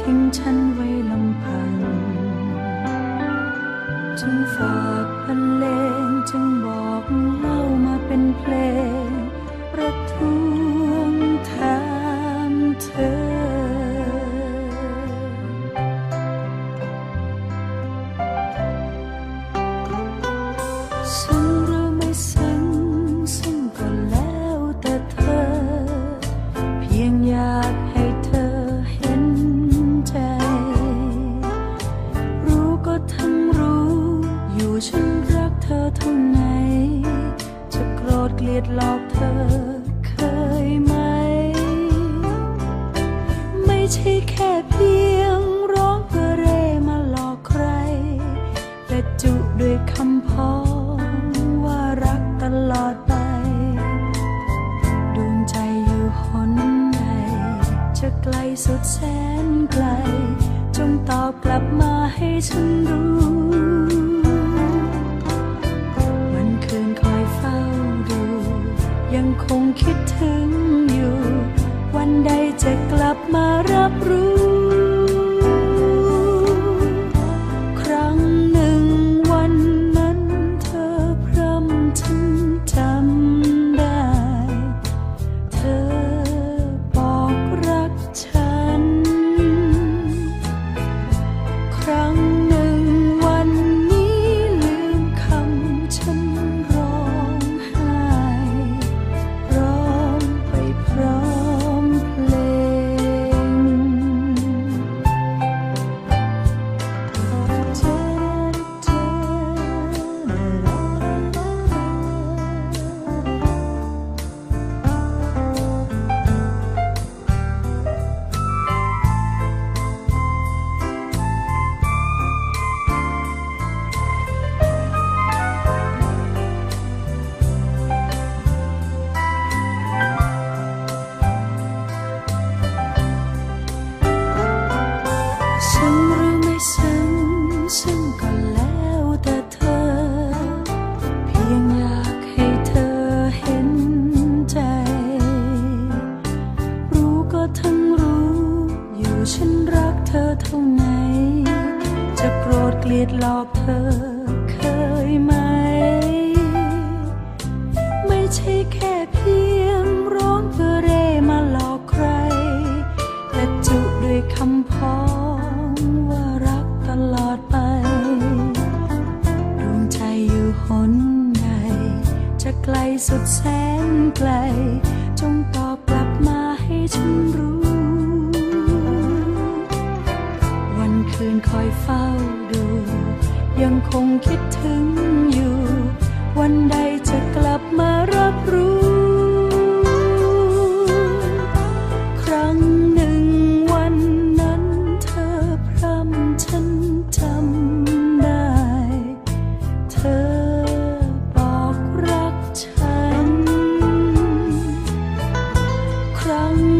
ทิ้งฉันไว้ลำพัง จึงฝากบรรเลงจึงบอกเล่ามาเป็นเพลง ประท้วงถามเธอซึ้ง เกลียดหลอกเธอเคยไหม ไม่ใช่แค่เพียงร้องเพื่อเร่มาหลอกใคร แต่จุด้วยคำพ้องว่ารักตลอดไป ดวงใจอยู่หนใดจะไกลสุดแสนไกล จงตอบกลับมาให้ฉันรู้ มันคืนคอยเฝ้า ยังคงคิดถึงอยู่ วันใดจะกลับมารับรู้ เลียดหลอกเธอเคยไหม ไม่ใช่แค่เพียงร้องเพื่อเร่มาหลอกใคร แต่จุด้วยคำพ้องว่ารักตลอดไป ดวงใจอยู่หนใดจะไกลสุดแสนไกล จงตอบกลับมาให้ฉันรู้ วันคืนคอยเฝ้าังคงคิดถึงอยู่ วันใดจะกลับมารับรู้ ครั้งหนึ่งวันนั้นเธอพรำฉันจำได้ เธอบอกรักฉัน ครั้ง